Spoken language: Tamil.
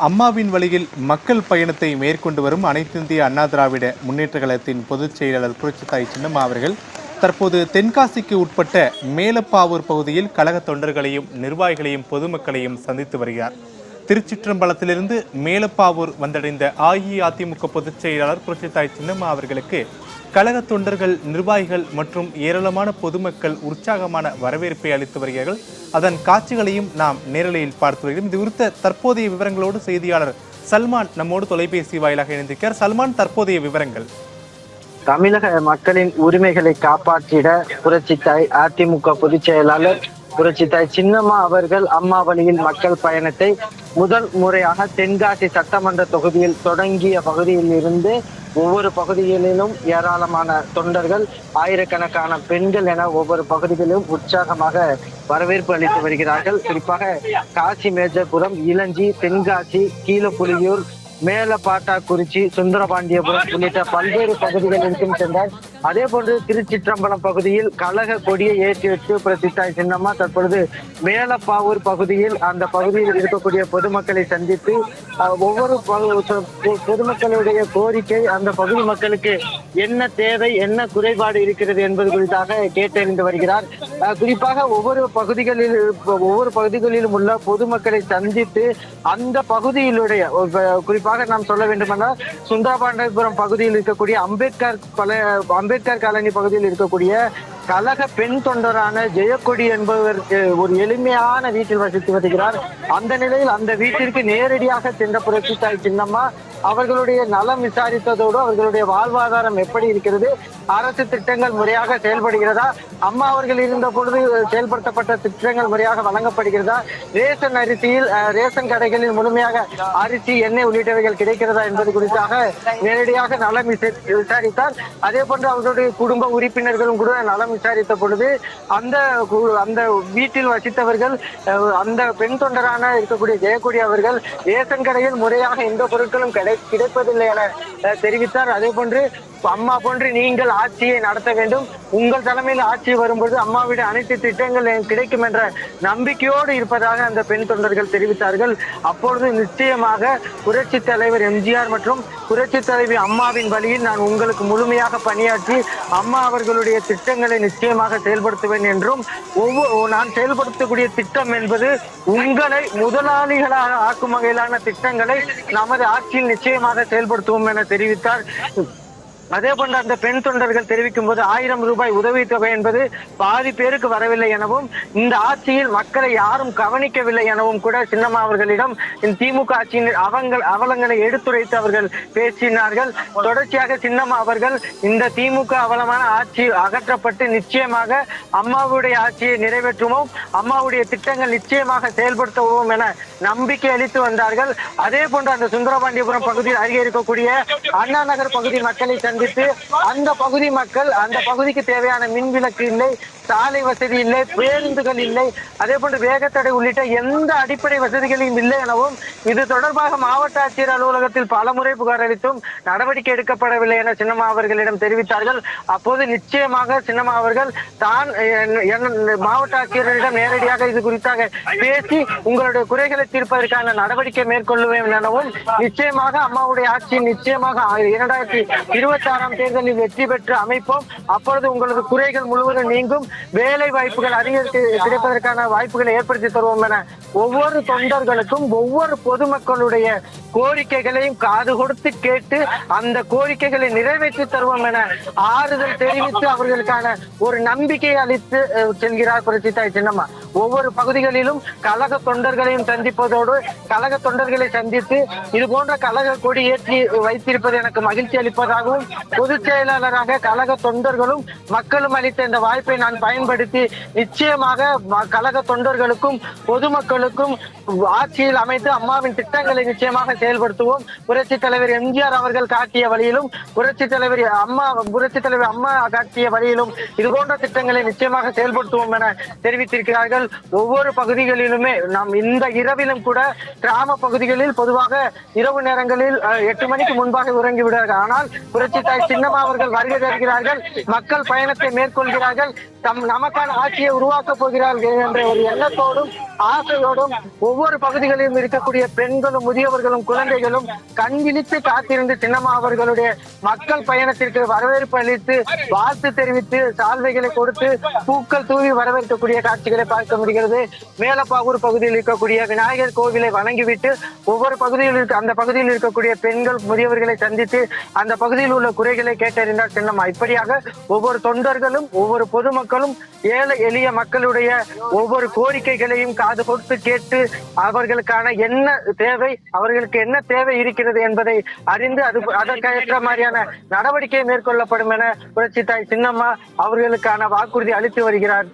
அம்மாவின் வழியில் மக்கள் பயணத்தை மேற்கொண்டு வரும் அனைத்திந்திய அண்ணா திராவிட முன்னேற்ற கழகத்தின் பொதுச் செயலாளர் புரட்சித்தாய் சின்னம்மா அவர்கள் தற்போது தென்காசிக்கு உட்பட்ட மேலப்பாவூர் பகுதியில் கழக தொண்டர்களையும் நிர்வாகிகளையும் பொதுமக்களையும் சந்தித்து வருகிறார். திருச்சிற்றம்பலத்திலிருந்து மேலப்பாவூர் வந்தடைந்த அஇஅதிமுக பொதுச் செயலாளர் புரட்சித்தாய் சின்னம்மா அவர்களுக்கு கழக தொண்டர்கள் நிர்வாகிகள் மற்றும் ஏராளமான பொதுமக்கள் உற்சாகமான வரவேற்பை அளித்து வருகிறார்கள். அதன் காட்சிகளையும் நாம் நேரலையில் பார்த்து வருகிறோம். இது குறித்த தற்போதைய விவரங்களோடு செய்தியாளர் சல்மான் நம்மோடு தொலைபேசி வாயிலாக இணைந்திருக்கிறார். சல்மான் தற்போதைய விவரங்கள். தமிழக மக்களின் உரிமைகளை காப்பாற்றிட புரட்சித்தாய் அதிமுக பொதுச் செயலாளர் புரட்சித்தாய் சின்னம்மா அவர்கள் அம்மா வழியில் மக்கள் பயணத்தை முதல் முறையாக தென்காசி சட்டமன்ற தொகுதியில் தொடங்கிய பகுதியில் இருந்து ஒவ்வொரு பகுதிகளிலும் ஏராளமான தொண்டர்கள் ஆயிரக்கணக்கான பெண்கள் என ஒவ்வொரு பகுதிகளிலும் உற்சாகமாக வரவேற்பு அளித்து வருகிறார்கள். குறிப்பாக காசி மேஜர்புரம் இளஞ்சி தென்காசி கீழப்புலியூர் மேலப்பாட்டாக்குறிச்சி சுந்தரபாண்டியபுரம் உள்ளிட்ட பல்வேறு பகுதிகளிற்கும் சென்றால் அதே போன்று திருச்சிற்றம்பலம் பகுதியில் கழக கொடியை ஏற்றி வைத்து பிரசித்தாய் சின்னம்மா தற்பொழுது மேலப்பாவூர் பகுதியில் அந்த பகுதியில் இருக்கக்கூடிய பொதுமக்களை சந்தித்து ஒவ்வொரு பொதுமக்களுடைய கோரிக்கை அந்த பகுதி மக்களுக்கு என்ன தேவை என்ன குறைபாடு இருக்கிறது என்பது குறித்தாக கேட்டறிந்து வருகிறார். குறிப்பாக ஒவ்வொரு பகுதிகளில் ஒவ்வொரு பகுதிகளிலும் உள்ள பொதுமக்களை சந்தித்து அந்த பகுதியிலுடைய குறிப்பாக நாம் சொல்ல வேண்டுமென்றால் சுந்தரபாண்டியபுரம் பகுதியில் இருக்கக்கூடிய அம்பேத்கர் பல அம்பேத்கர் காலனி பகுதியில் இருக்கக்கூடிய கழக பெண் தொண்டரான ஜெயக்கொடி என்பவர் ஒரு எளிமையான வீட்டில் வசித்து வருகிறார். அந்த நிலையில் அந்த வீட்டிற்கு நேரடியாக சென்ற புரட்சித்தாய் சின்னம்மா அவர்களுடைய நலம் விசாரித்ததோடு அவர்களுடைய வாழ்வாதாரம் எப்படி இருக்கிறது அரசு திட்டங்கள் முறையாக செயல்படுகிறதா அம்மா அவர்கள் இருந்த பொழுது செயல்படுத்தப்பட்ட திட்டங்கள் முறையாக வழங்கப்படுகிறதா? ரேஷன் அரிசியில் ரேஷன் கடைகளில் முழுமையாக அரிசி எண்ணெய் உள்ளிட்டவைகள் கிடைக்கிறதா என்பது குறித்தாக நேரடியாக நலம் விசாரித்தார். அதே போன்று அவர்களுடைய குடும்ப உறுப்பினர்களும் கூட நலம் விசாரித்த பொழுது அந்த கு- அந்த வீட்டில் வசித்தவர்கள் அந்த பெண் தொண்டரான இருக்கக்கூடிய ஜெயக்குடி அவர்கள் ரேஷன் கடையில் முறையாக எந்த பொருட்களும் கிடை கிடைப்பதில்லை என தெரிவித்தார். அதே போன்று அம்மா போன்று நீங்கள் ஆட்சியை நடத்த வேண்டும். உங்கள் தலைமையில் ஆட்சி வரும்போது அம்மாவிட அனைத்து திட்டங்கள் கிடைக்கும் என்ற நம்பிக்கையோடு இருப்பதாக அந்த பெண் தொண்டர்கள் தெரிவித்தார்கள். அப்பொழுது நிச்சயமாக புரட்சி தலைவர் எம்ஜிஆர் மற்றும் புரட்சி தலைவி அம்மாவின் வழியில் நான் உங்களுக்கு முழுமையாக பணியாற்றி அம்மா அவர்களுடைய திட்டங்களை நிச்சயமாக செயல்படுத்துவேன் என்றும் ஒவ்வொரு நான் செயல்படுத்தக்கூடிய திட்டம் என்பது உங்களை முதலாளிகளாக ஆக்கும் வகையிலான திட்டங்களை நமது ஆட்சியில் நிச்சயமாக செயல்படுத்துவோம் என தெரிவித்தார். அதே போன்ற அந்த பெண் தொண்டர்கள் தெரிவிக்கும் போது ஆயிரம் ரூபாய் உதவித்தொகை என்பது பாதி பேருக்கு வரவில்லை எனவும் இந்த ஆட்சியில் மக்களை யாரும் கவனிக்கவில்லை எனவும் கூட சின்னம்மா அவர்களிடம் திமுக ஆட்சியின் அவங்கள் அவலங்களை எடுத்துரைத்து அவர்கள் பேசினார்கள். தொடர்ச்சியாக சின்னம்மா அவர்கள் இந்த திமுக அவலமான ஆட்சி அகற்றப்பட்டு நிச்சயமாக அம்மாவுடைய ஆட்சியை நிறைவேற்றுவோம். அம்மாவுடைய திட்டங்கள் நிச்சயமாக செயல்படுத்துவோம் என நம்பிக்கை அளித்து வந்தார்கள். அதே போன்ற அந்த சுந்தரபாண்டியபுரம் பகுதியில் அருகே இருக்கக்கூடிய அண்ணா நகர் பகுதி மக்களை சந்தித்து அந்த பகுதி மக்கள் அந்த பகுதிக்கு தேவையான மின் விளக்கு இல்லை சாலை வசதி இல்லை பேருந்துகள் இல்லை அதே போன்று வேகத்தடை உள்ளிட்ட எந்த அடிப்படை வசதிகளையும் இல்லை எனவும் இது தொடர்பாக மாவட்ட ஆட்சியர் அலுவலகத்தில் பலமுறை புகார் அளித்தும் நடவடிக்கை எடுக்கப்படவில்லை என சின்னம்மா அவர்களிடம் தெரிவித்தார்கள். அப்போது நிச்சயமாக சின்னம்மா அவர்கள் தான் மாவட்ட ஆட்சியரிடம் நேரடியாக இது குறித்தாக பேசி உங்களுடைய குறைகளை தீர்ப்பதற்கான நடவடிக்கை மேற்கொள்ளுவேன் எனவும் நிச்சயமாக அம்மாவுடைய ஆட்சி நிச்சயமாக இரண்டாயிரத்தி இருபத்தி ஆறாம் தேர்தலில் வெற்றி பெற்று அமைப்போம். அப்பொழுது உங்களது குறைகள் முழுவதும் நீங்கும். வேலை வாய்ப்புகள் அதிகரித்து கிடைப்பதற்கான வாய்ப்புகளை ஏற்படுத்தி தருவோம் என ஒவ்வொரு தொண்டர்களுக்கும் ஒவ்வொரு பொதுமக்களுடைய கோரிக்கைகளையும் காது கொடுத்து கேட்டு அந்த கோரிக்கைகளை நிறைவேற்றி தருவோம் என ஆறுதல் தெரிவித்து அவர்களுக்கான ஒரு நம்பிக்கை அளித்து செல்கிறார் செல்கிறார் புரட்சித்தாய் சின்னம்மா. ஒவ்வொரு பகுதிகளிலும் கழக தொண்டர்களையும் சந்திப்பதோடு கழக தொண்டர்களை சந்தித்து இது போன்ற கழக கொடி ஏற்றி வைத்திருப்பது எனக்கு மகிழ்ச்சி அளிப்பதாகவும் பொதுச் செயலாளராக கழக தொண்டர்களும் மக்களும் அளித்த இந்த வாய்ப்பை நான் பயன்படுத்தி நிச்சயமாக கழக தொண்டர்களுக்கும் பொதுமக்களுக்கும் ஆட்சியில் அமைத்து அம்மாவின் திட்டங்களை நிச்சயமாக செயல்படுத்துவோம். புரட்சி தலைவர் எம்ஜிஆர் அவர்கள் காட்டிய வழியிலும் புரட்சி தலைவர் அம்மா புரட்சி தலைவர் அம்மா காட்டிய வழியிலும் இது போன்ற திட்டங்களை நிச்சயமாக செயல்படுத்துவோம் என தெரிவித்திருக்கிறார்கள். ஒவ்வொரு பகுதிகளிலுமே நாம் இந்த இரவிலும் கூட கிராம பகுதிகளில் பொதுவாக இரவு நேரங்களில் அஹ், எட்டு மணிக்கு முன்பாக உறங்கி விடுவார்கள் ஆனால் புரட்சி தாய் சின்னம்மா அவர்கள் வருகை தருகிறார்கள். மக்கள் பயணத்தை மேற்கொள்கிறார்கள். தம் நமக்கான ஆட்சியை உருவாக்கப் போகிறார்கள் என்ற ஒரு எண்ணத்தோடும் ஆசையோடும் ஒவ்வொரு பகுதிகளிலும் இருக்கக்கூடிய பெண்களும் முதியவர்களும் குழந்தைகளும் கண் விழித்து காத்திருந்து சின்னம்மா அவர்களுடைய மக்கள் பயணத்திற்கு வரவேற்பு அளித்து வாழ்த்து தெரிவித்து சால்வைகளை கொடுத்து பூக்கள் தூவி வரவேற்கக்கூடிய காட்சிகளை பார்க்க முடிகிறது. மேலப்பாவூர் பகுதியில் இருக்கக்கூடிய விநாயகர் கோவிலை வணங்கிவிட்டு ஒவ்வொரு பகுதியில் இருக்க அந்த பகுதியில் இருக்கக்கூடிய பெண்கள் முதியவர்களை சந்தித்து அந்த பகுதியில் உள்ள குறைகளை கேட்டறிந்தார் சின்னம்மா. இப்படியாக ஒவ்வொரு தொண்டர்களும் ஒவ்வொரு பொதுமக்கள் பொதுமக்களும் ஏழை எளிய மக்களுடைய ஒவ்வொரு கோரிக்கைகளையும் காது கொடுத்து கேட்டு அவர்களுக்கான என்ன தேவை அவர்களுக்கு என்ன தேவை இருக்கிறது என்பதை அறிந்து அது அதற்கேற்ற மாதிரியான நடவடிக்கை மேற்கொள்ளப்படும் என புரட்சி தாய் சின்னம்மா அவர்களுக்கான வாக்குறுதி அளித்து வருகிறார்.